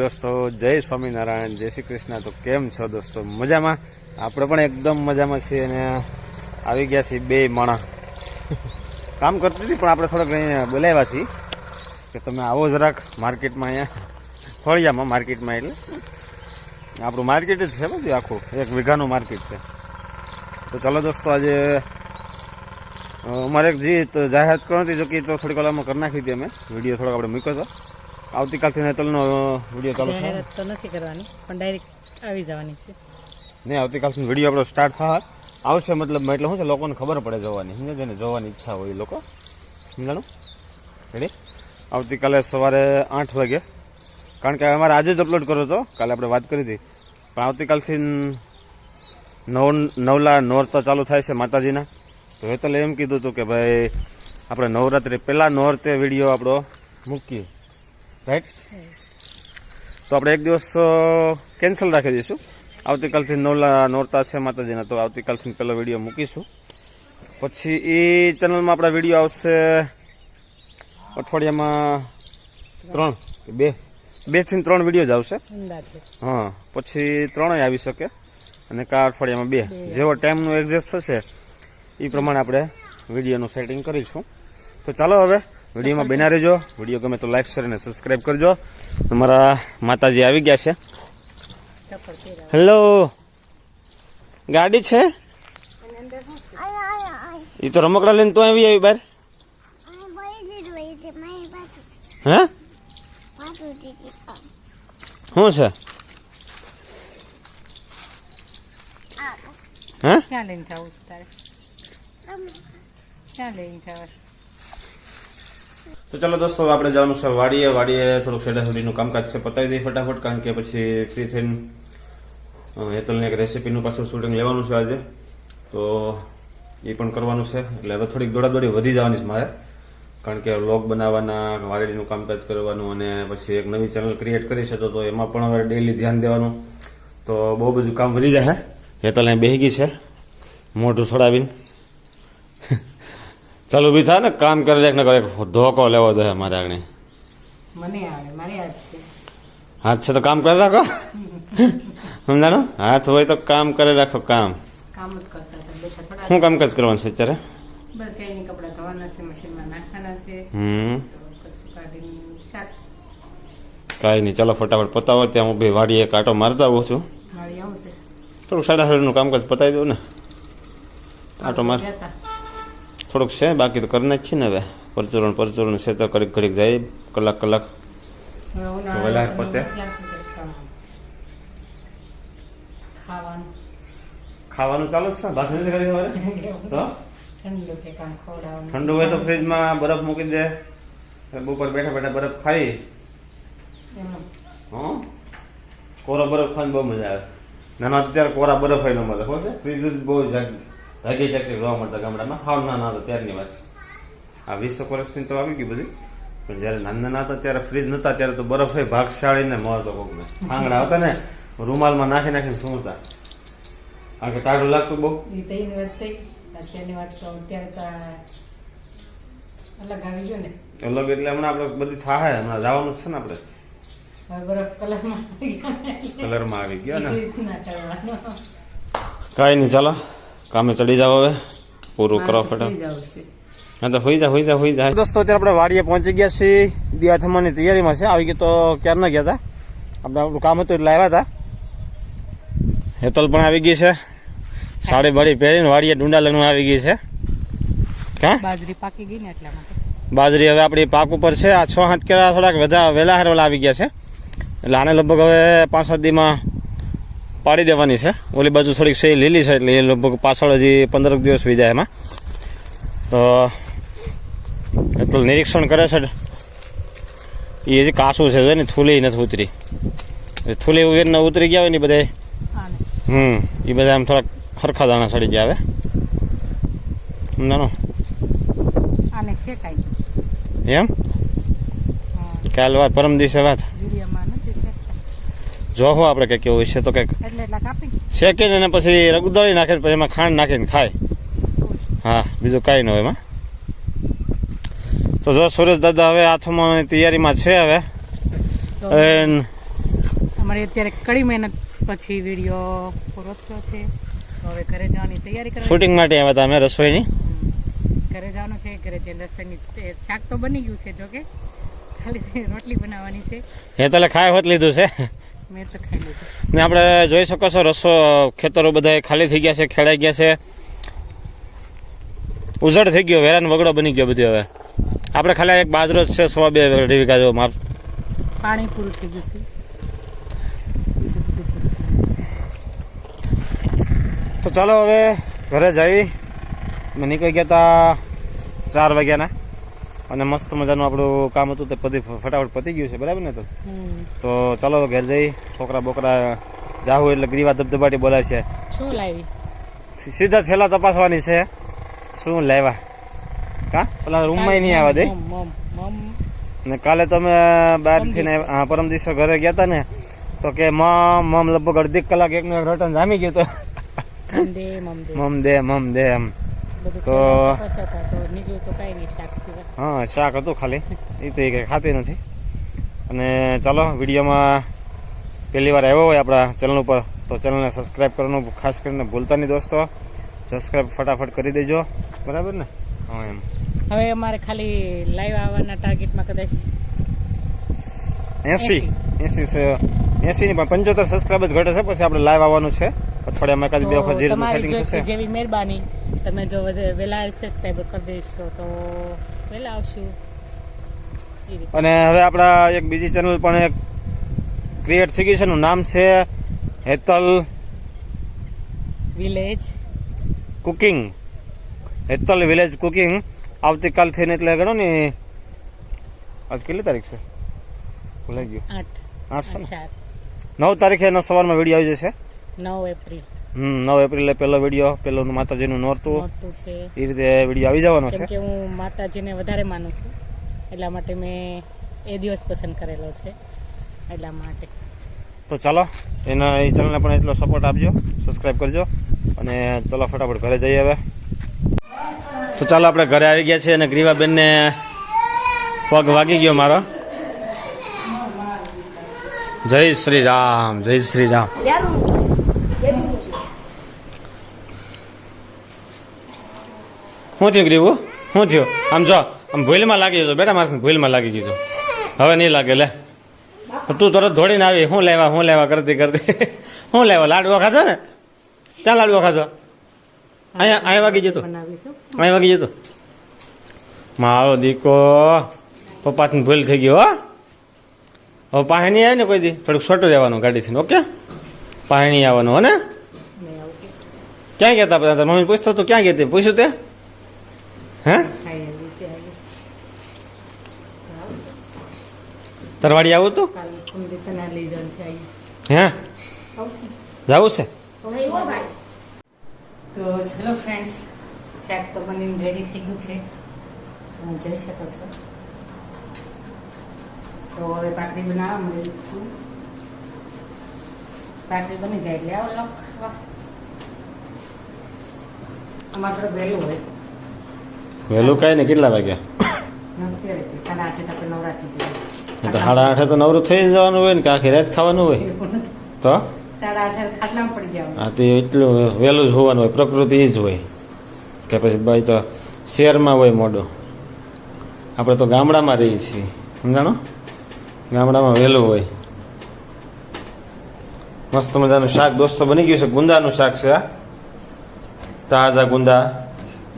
દોસ્તો, જય સ્વામિનારાયણ, જય શ્રી કૃષ્ણ. તો કેમ છો દોસ્તો? મજામાં? આપણે પણ એકદમ મજામાં છીએ અને આવી ગયા છીએ બે માણા. કામ કરતી હતી, પણ આપણે થોડાક અહીંયા બોલાવ્યા છીએ. કે તમે આવો જરાક માર્કેટમાં અહીંયા. ફળિયામાં માર્કેટમાં એટલે. આપણું માર્કેટ જ છે બધું આખું. એક વીઘાનું માર્કેટ છે. તો ચાલો દોસ્તો, આજે અમારે એક જે જાહેરાત કરી હતી, જો કે તો થોડીક કલાકમાં કરી નાખી હતી અમે. વીડિયો થોડોક આપણે મૂક્યો હતો. આવતીકાલથી નેતલનો વીડિયો ચાલુ છે તો નથી કરવાની પણ ડાયરેક્ટ આવી જવાની છે. નહીં આવતીકાલથી વીડિયો આપણો સ્ટાર્ટ થાય આવશે મતલબ એટલે શું છે લોકોને ખબર પડે જોવાની. સમજે જેને જોવાની ઈચ્છા હોય એ લોકો. સમજાણું રેડી આવતીકાલે સવારે આઠ વાગે. કારણ કે અમારે આજે જ અપલોડ કર્યો હતો. કાલે આપણે વાત કરી હતી. પણ આવતીકાલથી નવ નવલા નોરતા ચાલુ થાય છે માતાજીના. તો હેતલે એમ કીધું હતું કે ભાઈ આપણે નવરાત્રિ પહેલાં નોરતે વીડિયો આપણો મૂકીએ. રાઈટ તો આપણે એક દિવસ કેન્સલ રાખી દઈશું. આવતીકાલથી નવલા નોરતા છે માતાજીના તો આવતીકાલથી પહેલો વીડિયો મૂકીશું. પછી એ ચેનલમાં આપણા વીડિયો આવશે અઠવાડિયામાં ત્રણ કે બે. બેથી ત્રણ વીડિયો જ આવશે. હા પછી ત્રણેય આવી શકે અને કા અઠવાડિયામાં બે. જેવો ટાઈમનું એડજસ્ટ થશે એ પ્રમાણે આપણે વિડીયોનું સેટિંગ કરીશું. તો ચાલો હવે વિડીયોમાં બના રહેજો. વીડિયો ગમે તો લાઈક શેર અને સબસ્ક્રાઈબ કરજો. અમારા માતાજી આવી ગયા છે. ચપ્પલ પહેરા હેલો ગાડી છે? એ તો રમકડા લઈને તો આવી આવી બહાર હે? શું છે? હે? ક્યાં લઈને જવું છે તારે? ક્યાં લઈને જવા તો ચાલો દોસ્તો આપણે જવાનું છે વાડીએ. વાડીએ થોડુંક સુધીનું કામકાજ છે, પતાવી દઈએ ફટાફટ, કારણ કે પછી ફ્રી થઈને હેતલને એક રેસીપીનું પાછું શૂટિંગ લેવાનું છે આજે. તો એ પણ કરવાનું છે. એટલે હવે થોડીક દોડાદોડી વધી જવાની છે મારે. કારણ કે વ્લોગ બનાવવાના, વાડીનું કામકાજ કરવાનું અને પછી એક નવી ચેનલ ક્રિએટ કરી છે તો એમાં પણ હવે ડેલી ધ્યાન દેવાનું. તો બહુ બધું કામ વધી જાય હેતલ અહીં બેહી ગઈ છે. મોઢું છોડાવીને ચાલુ બી થાય ને? કામ કરે છે ને કરે ધોકો લેવો જોઈએ મારે આગળ. મને આવે મારી હાથ છે. હાથ છે તો કામ કરી રાખો. સમજાનો હાથ હોય તો કામ કરી રાખો કામ. કામ જ કરતા શું કામકાજ કરવાનું છે અત્યારે? બસ કઈ નહીં કપડાં ધોવાના છે મશીનમાં નાખવાના છે. હમ. શાક. કાંઈ નહીં ચાલો ફટાફટ પતાવો ત્યાં હું ભાઈ વાડીએ કાંટો મારતા આવું છું. થોડું સાડા સાડાનું કામકાજ પતાવી દઉં ને. આટો માર. થોડુંક છે બાકી તો કરી નાખીએ ને હવે. પરચુરણ પરચુરણ છે તો ઘડીક ઘડીક જાય કલાક કલાક. તો પતે? ખાવાનું? ચાલુ જ છે? બાકી નથી તમારે તો? ઠંડુ હોય તો ફ્રીજમાં બરફ મૂકી દે. ઉપર બેઠા બેઠા બરફ ખાઈ. હં? કોરો બરફ ખાવાની બહુ મજા આવે. નાના અત્યારે કોરા બરફ હોય ન મળે. ખબર છે? ફ્રીજ જ બહુ જાગી. જાગી જોવા મળતા ગામડામાં હાવ નાના હતા ત્યારની વાત છે. આ વીસો વર્ષની તો આવી ગઈ બધી. પણ જયારે નાના નાના હતા ત્યારે ફ્રીજ નતા ત્યારે તો બરફ હોય ભાગશાળી ને મળતો કોકને. આંગણા હતા ને રૂમાલમાં નાખી નાખીને સૂંઘતા. કારણ કે ટાઢું લાગતું બહુ. અત્યારની વાત તો અત્યારે અલગ આવી ગયો ને. અલગ એટલે હમણાં આપણે બધી થાય હમણાં જવાનું છે ને આપણે. કલરમાં આવી ગયો ને. ગયા. કાંઈ નહીં ચાલો. કામે ચડી જાવ હવે? પૂરું કરો ફટાફટ. હા તો હોઈ જા હોઈ જા હોઈ જા. દોસ્તો અત્યારે આપણે વાડીએ પહોંચી ગયા છીએ. દિયા થવાની તૈયારીમાં છે. આવી ગઈ તો ક્યારે ના ગયા હતા આપણે આપણું કામ હતું એટલે આવ્યા હતા હેતલ પણ આવી ગઈ છે. સાડી બાડી પહેરીને વાડીએ ડુંડા લગ્ન આવી ગઈ છે. હા બાજરી પાકી ગઈ ને એટલા માટે. બાજરી હવે આપણી પાક ઉપર છે. આ છ હાથ કેળા થોડાક વધારે વહેલા હારવાલા આવી ગયા છે. એટલે આને લગભગ હવે પાંચ સાત દીમાં પાડી દેવાની છે. ઓલી બાજુ થોડીક સહી લીલી છે એટલે એ લગભગ પાછળ હજી પંદર દિવસ વી જાય એમાં. તો એટલું નિરીક્ષણ કરે છે. એ હજી કાસું છે ને થૂલી નથી ઉતરી. થૂલી ઉગીને ઉતરી ગયા હોય ને બધા હમ એ બધા આમ થોડાક હરખા દાણા સડી ગયા હવે. સમજાણો? એમ? કાલ વાત પરમ દિવસે વાત. જોવું આપણે કંઈક એવું છે તો કંઈક શેકીને એને પછી રગદળી નાખે પછી એમાં ખાંડ નાખીને ખાય. હા બીજું કાંઈ ન હોય એમાં. તો જો સુરેશ દાદા હવે હાથમાં તૈયારીમાં છે હવે. અમારે અત્યારે કડી મહેનત પછી વીડિયો પૂરો થયો છે. હવે ઘરે જવાની તૈયારી કરવા શૂટિંગ માટે આવ્યા હતા અમે રસોઈની. ઘરે જવાનું છે ઘરે જે રસોઈની શાક તો બની ગયું છે જોકે. ખાલી રોટલી બનાવવાની છે. એ તો ખાય હોત લીધું છે. ને આપણે જોઈ શકો છો રસો ખેતરો બધા ખાલી થઈ ગયા છે ખેડાઈ ગયા છે. ઉજળ થઈ ગયો વેરાન વગડો બની ગયો બધું હવે. આપણે ખાલી એક બાજરો જ છે સવા બે અઢી વીઘા જેવો માપ. પાણી પૂરું થઈ ગયું છે. તો ચાલો હવે ઘરે જઈ. મને નીકળી ગયા હતા ચાર વાગ્યાના. અને મસ્ત મજાનું આપણું કામ હતું તે પતિ ફટાફટ પતી ગયું છે બરાબર ને તો? તો ચાલો ઘેર જઈ છોકરા બોકરા જાવ એટલે ગ્રીવા ધબધબાટી બોલાય છે શું લાવી? સીધા છેલ્લા તપાસવાની છે. શું લેવા કા? પેલા રૂમમાં નહીં આવવા દે. ને કાલે તમે બહારથી ને પરમ દિવસે. ઘરે ગયા હતા ને તો કે મમ મમ લગભગ અડધી કલાક એકનો એક રટન જામી ગયો તો. મમ દે. મમ દે મમ દે એમ. તો- હા શાક હતું ખાલી. એ તો એ કંઈ ખાતી નથી. અને ચાલો વિડીયોમાં પહેલી વાર આવ્યો હોય આપણા ચેનલ ઉપર તો ચેનલને સબસ્ક્રાઈબ કરવાનું ખાસ કરીને ભૂલતા નહીં દોસ્તો. સબસ્ક્રાઈબ ફટાફટ કરી દેજો. બરાબર ને? હા એમ. હવે અમારે ખાલી લાઈવ આવવાના ટાર્ગેટમાં કદાચ એસી. એસી. એસી ની પણ પંચોતેર સબસ્ક્રાઈબ જ ઘટે છે પછી આપણે લાઈવ આવવાનું છે. અઠવાડિયામાં એકાદ બે વખત જીરું સેટિંગ થશે. જેવી મહેરબાની તમે જો વેલા વહેલા સબસ્ક્રાઈબર કરી દેશો તો વેલા આવશું. અને હવે આપણા એક બીજી ચેનલ પણ એક ક્રિએટ થઈ ગઈ છે એનું નામ છે Hetal village cooking Hetal village cooking આવતીકાલ થઈને એટલે ગણો ને આજ કેટલી તારીખ છે? ભૂલાઈ ગયું. આઠ. આઠ નવ તારીખે એનો સવારમાં વીડિયો આવી જશે. નવ એપ્રિલ. હમ નવ એપ્રિલે પહેલો વીડિયો પહેલો માતાજીનું નોરતું. એ રીતે વીડિયો આવી જવાનો છે? કે હું માતાજીને વધારે માનું છું. એટલા માટે મેં એ દિવસ પસંદ કરેલો છે એટલા માટે. તો ચાલો એના એ ચેનલને પણ એટલો સપોર્ટ આપજો સબસ્ક્રાઈબ કરજો અને ચલો ફટાફટ ઘરે જઈએ હવે. તો ચાલો આપણે ઘરે આવી ગયા છીએ અને ગ્રીવાબેનને પગ વાગી ગયો મારો. જય શ્રી રામ જય શ્રી રામ. શું થયું ગ્રીવું? શું થયું? આમ જો, આમ ભૂલમાં લાગી ગયો બેટા મારે ભૂલમાં લાગી ગયો હવે નહીં લાગે, લે. તું તરત ધોડીને આવી. શું લેવા શું લેવા, કરતી કરતી. શું લેવા? લાડુ ખાધો ને? ક્યાં લાડુ ખાધો? અહીંયા અહીંયા વાગી જતો અહીંયા વાગી જતો મારો દીકો. પપ્પાથી ભૂલ થઈ ગયો હો. પાસે નહીં આવે ને કોઈ દી. થોડુંક છોટું રહેવાનું ગાડીથી ઓકે? પાણી આવવાનું, હો ને? ક્યાં ગયા હતા મમ્મી પૂછતો તું ક્યાં ગઈ પૂછ્યું તે? હે. તરવાડી આવું તું. હે? જવું છે? તો ચલો ફ્રેન્ડ્સ શાક તો બનીને રેડી થઈ ગયું છે. તમે જઈ શકો છો. તો હવે પાકડી બનાવવા મળી છું. પાકડી બની જાય એટલે આવો લખ અમારે થોડું વહેલું હોય. વહેલું કાંઈ ને કેટલા વાગ્યા? તે સાડા આઠે તો નવરું થઈ જવાનું હોય ને કે આખી રાત ખાવાનું હોય? તો? હા તે એટલું વહેલું જ હોવાનું હોય પ્રકૃતિ જ હોય. કે પછી ભાઈ તો શહેરમાં હોય મોડું. આપણે તો ગામડામાં રહીએ છીએ સમજાણો? ગામડામાં વહેલું હોય. મસ્ત મજાનું શાક દોસ્તો બની ગયું છે ગુંદાનું શાક છે આ તાજા ગુંદા.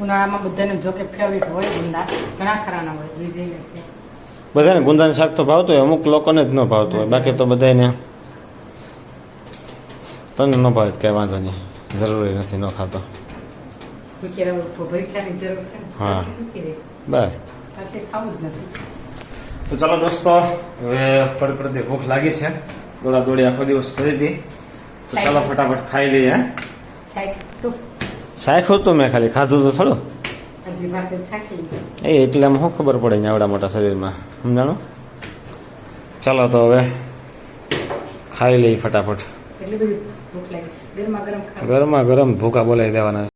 ઉનાળામાં બધાને જો કે ફેવરિટ હોય ગુંદા ઘણા ખરાના હોય બીજી હશે બધાને ગુંદાનું શાક તો ભાવતું હોય અમુક લોકોને જ ન ભાવતું હોય બાકી તો બધાને તને ન ભાવે કઈ વાંધો નહીં જરૂરી નથી ન ખાતો. હા. બાય. તો ચાલો દોસ્તો હવે કડકડતી ભૂખ લાગી છે. દોડા દોડી આખો દિવસ કરી હતી. તો ચાલો ફટાફટ ખાઈ લઈએ સાહેબ તો મેં ખાલી ખાધું તો થોડું. એ એટલે આમ શું ખબર પડે ને આવડા મોટા શરીરમાં. સમજાણું? ચાલો તો હવે ખાઈ લઈ ફટાફટ. ગરમા ગરમ ભૂકા બોલાવી દેવાના